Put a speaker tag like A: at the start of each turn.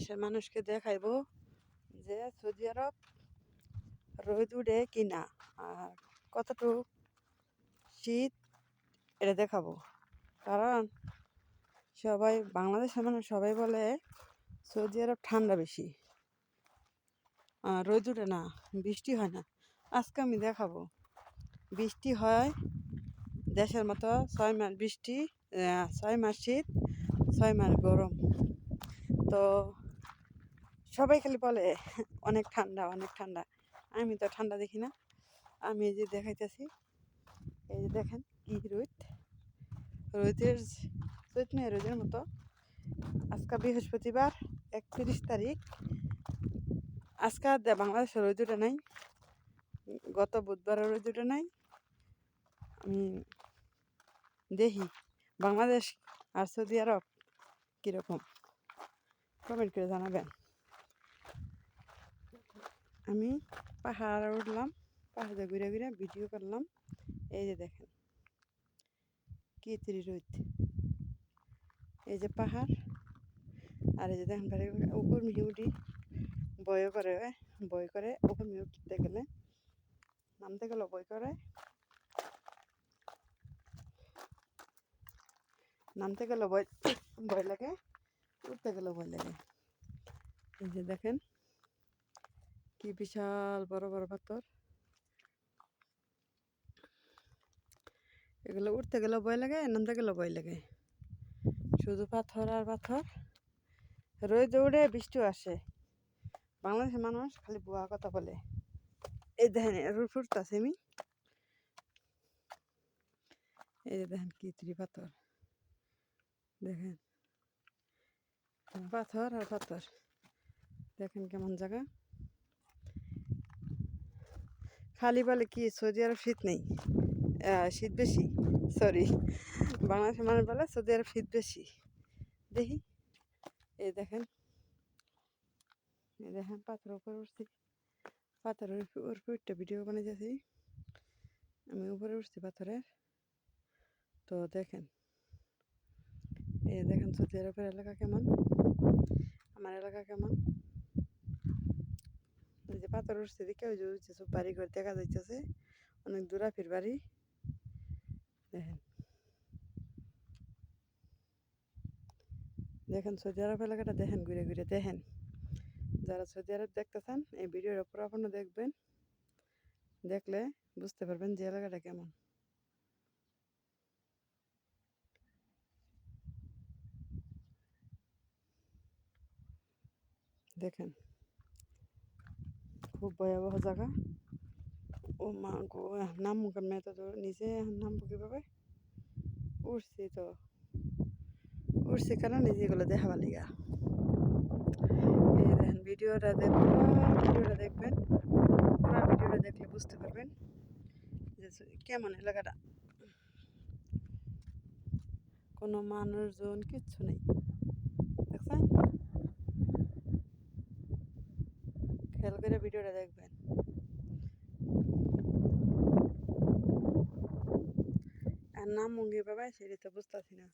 A: বাংলাদেশের মানুষকে দেখাইবো যে সৌদি আরব রোদ উঠে কিনা আর কতটুক শীত এটা দেখাবো। কারণ সবাই, বাংলাদেশের মানুষ সবাই বলে সৌদি আরব ঠান্ডা বেশি রোদ উঠে না, বৃষ্টি হয় না। আজকে আমি দেখাবো। বৃষ্টি হয় দেশের মতো ছয় মাস বৃষ্টি ছয় মাস শীত, ছয় মাস গরম। তো সবাই খালি বলে, অনেক ঠান্ডা অনেক ঠান্ডা। আমি তো ঠান্ডা দেখি না। আমি এই যে দেখাইতেছি, এই যে দেখেন কি রোদ। রোদের রোদ নেই, রোদের মতো। আজকে বৃহস্পতিবার, একত্রিশ তারিখ। আজকে বাংলাদেশের রোদ নাই। গত বুধবারের রোদ নাই। আমি দেখি, বাংলাদেশ আর সৌদি আরব কীরকম? কমেন্ট করে জানাবেন। আমি পাহাড় উঠলাম, পাহাড়ে ঘুরে ঘুরে ভিডিও করলাম। এই যে দেখেন, কি তিরি রোদ এই যে পাহাড়, আর এই যে দেখেন উপর মিহি উঠি বয় করে বয় করে, উপর মিহি উঠতে গেলে নামতে গেলে বয় করে। নামতে গেলে ভয় ভয় লাগে, উঠতে গেলে ভয় লাগে। এই যে দেখেন কি বিশাল বড় বড় পাথর। এগুলো উঠতে গেলে ভয় লাগে, নামতে গেলে ভয় লাগে। শুধু পাথর আর পাথর। রোদ উড়ে বৃষ্টিও আসে। বাংলাদেশের মানুষ খালি বুয়া কথা বলে। এই দেখেন রুট ফুটতেছে আমি এই যে দেখেন কি ত্রি পাথর। দেখেন। পাথর আর পাথর। দেখেন কেমন জায়গা। খালি বলে কি, সৌদি আরব শীত নেই? শীত বেশি? সরি বাংলাদেশের মানুষ বলে সৌদি আরব শীত বেশি। দেখি। এই দেখেন। এই দেখেন পাথর উপরে উঠছি। পাথরের উপরে উঠতে ভিডিও বানাইতেছি। আমি উপরে উঠছি পাথরের তো দেখেন। এই দেখেন সৌদি আরবের এলাকা কেমন? আমার এলাকা কেমন? যে উঠছে ওই যে সব বাড়ি ঘর দেখা যাইতেছে। অনেক দূরাফির বাড়ি। দেখেন। দেখেন সৌদি আরব এলাকাটা দেখেন, ঘুরে ঘুরে দেখেন। যারা সৌদি আরব দেখতেছেন এই ভিডিওর পুরোপূর্ণ দেখবেন। দেখলে বুঝতে পারবেন যে এলাকাটা কেমন। দেখেন। খুব ভয়াবহ জায়গা ও মা গো নাম কেমনে? তো তো নিচে নামবো কীভাবে? উঠছি তো। উঠছি কেন? নিজে এগুলো দেখাবার লিগা। এই দেখেন, ভিডিওটা দেখ ভিডিওটা দেখবেন। পুরো ভিডিওটা দেখলে বুঝতে পারবেন যে কেমন এলাকাটা। কোনো মানুষজন কিচ্ছু নেই। করে দেখবেন। আর নাম মুঙ্গি বাবা সেটা তো বুঝতেছি না।